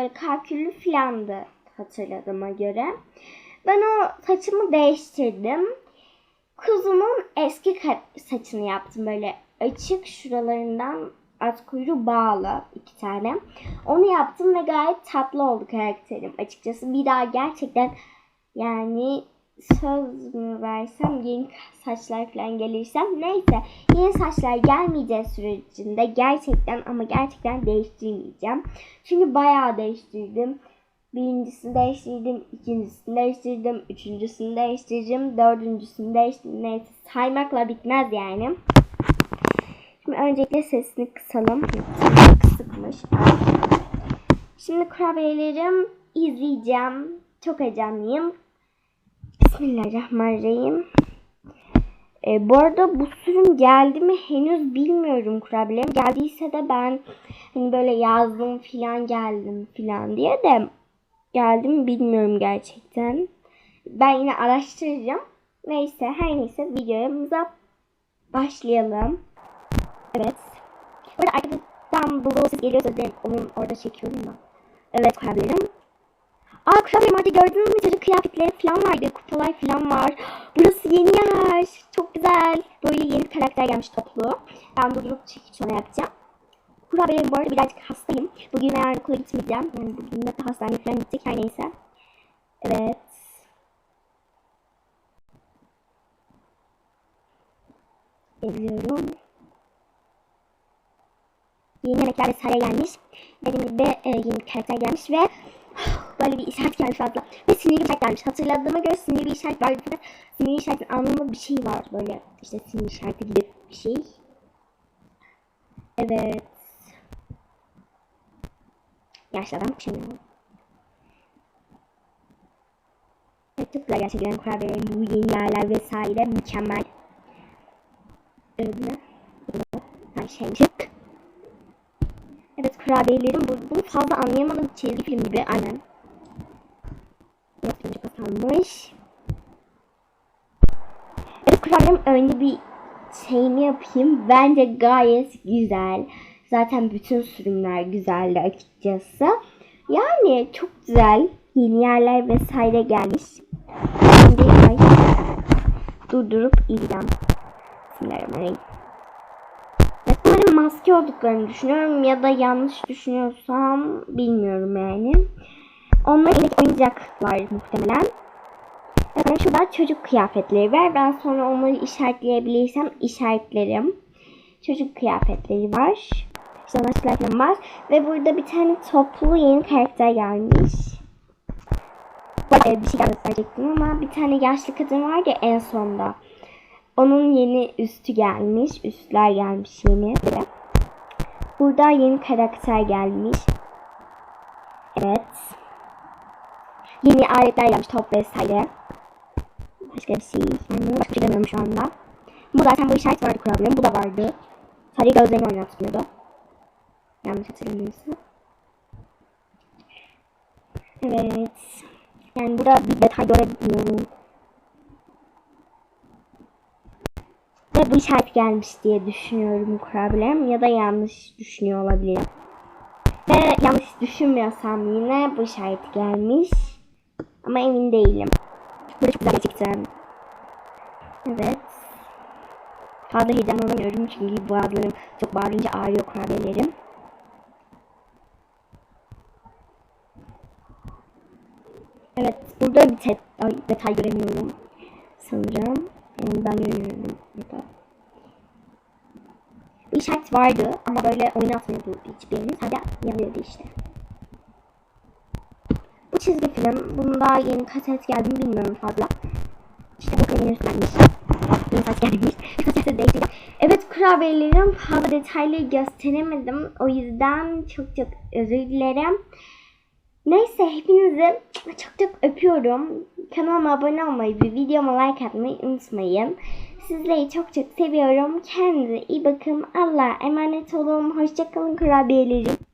böyle kalküllü filandı hatırladığıma göre. Ben o saçımı değiştirdim. Kuzumun eski saçını yaptım böyle açık şuralarından at kuyruğu bağlı iki tane. Onu yaptım ve gayet tatlı oldu karakterim açıkçası. Bir daha gerçekten yani söz mü versem yeni saçlar falan gelirsem neyse yeni saçlar gelmeyeceği sürecinde gerçekten ama gerçekten değiştirmeyeceğim. Çünkü bayağı değiştirdim. Birincisini değiştirdim, ikincisini değiştirdim, üçüncüsünü değiştirdim, dördüncüsünü değiştirdim. Neyse saymakla bitmez yani. Şimdi öncelikle sesini kısalım. Kısıkmış. Şimdi kurabiyelerim izleyeceğim. Çok heyecanlıyım. Bismillahirrahmanirrahim. Ee, bu arada bu sürüm geldi mi henüz bilmiyorum kurabiyelerim. Geldiyse de ben hani böyle yazdım filan geldim filan diye de geldim bilmiyorum gerçekten. Ben yine araştıracağım. Neyse her neyse videomuza başlayalım. Evet. Burada arkadan bu ses geliyorsa de onun orada çekiyorum da. Evet kurabiyelerim. Kurabiyelerim orada gördünüz mü çocuk kıyafetleri falan vardı. Kupalar falan var. Burası yeni yer. Çok güzel. Böyle yeni karakter gelmiş toplu. Ben durdurup çekiç sonra yapacağım. Kurabiyelerim bu arada birazcık hastayım. Bugün yarın okula gitmeyeceğim. Yani bugün de hastaneye falan gidecek her neyse. Evet. Ediyorum. Yeni yemekler vesaire gelmiş. Dediğim gibi e, yeni karakter gelmiş ve böyle bir işaret gelmiş fazla. Ve sinirli bir işaret gelmiş. Hatırladığıma göre sinirli bir işaret vardı. Fakat sinirli işaretin anlamında bir şey var. Böyle işte sinir işareti gibi bir şey. Evet. Yaşlı adam çok güzel gerçekten kurabiye, bu yeni yerler vesaire mükemmel. Öyle. Her şey. Evet kurabiyelerim bu, bunu fazla anlayamadım çizgi film gibi aynen. Yapınca kapanmış. Evet kurabiyem önce bir şeyimi yapayım. Bence gayet güzel. Zaten bütün sürümler güzeldi açıkçası. Yani çok güzel. Yeni yerler vesaire gelmiş. Şimdi ay, durdurup izleyeceğim. Bismillahirrahmanirrahim. Evet, umarım maske olduklarını düşünüyorum ya da yanlış düşünüyorsam bilmiyorum yani. Onlar elindeki oyuncaklar muhtemelen. Evet, şurada çocuk kıyafetleri var. Ben sonra onları işaretleyebilirsem işaretlerim. Çocuk kıyafetleri var. İşte falan var. Ve burada bir tane toplu yeni karakter gelmiş. Bir şey gösterecektim ama bir tane yaşlı kadın var ya en sonda. Onun yeni üstü gelmiş. Üstler gelmiş yeni. Burada yeni karakter gelmiş. Evet. Yeni aletler gelmiş. Top vesaire. Başka bir şey. Yani başka bir şey demiyorum şu anda. Bu zaten bu işaret vardı kurabilirim. Bu da vardı. Sadece gözlerini oynatmıyordu. Yanlış hatırlamıyorsam. Evet. Yani burada bir detay görebilmiyorum. Ve bu işaret gelmiş diye düşünüyorum kurabilirim. Ya da yanlış düşünüyor olabilirim. Ve yanlış düşünmüyorsam yine bu işaret gelmiş. Ama emin değilim. Burada çok güzel gerçekten. Evet. Fazla heyecanlanamıyorum çünkü boğazlarım çok bağırınca ağrıyor kurabiyelerim. Evet, burada bir te- ay, detay göremiyorum sanırım. Yani ben göremiyorum burada. Bir işaret vardı ama böyle oynatmıyordu hiçbirini. Sadece yanıyordu işte. Çizgi film. Bunda yeni kaset geldi mi bilmiyorum fazla. İşte bu yeni üstlenmiş. Yeni saç gelmiş. Kaseti değiştirdim. Evet kurabiyelerim fazla detaylı gösteremedim. O yüzden çok çok özür dilerim. Neyse hepinizi çok çok öpüyorum. Kanalıma abone olmayı ve videoma like atmayı unutmayın. Sizleri çok çok seviyorum. Kendinize iyi bakın. Allah'a emanet olun. Hoşçakalın kurabiyelerim.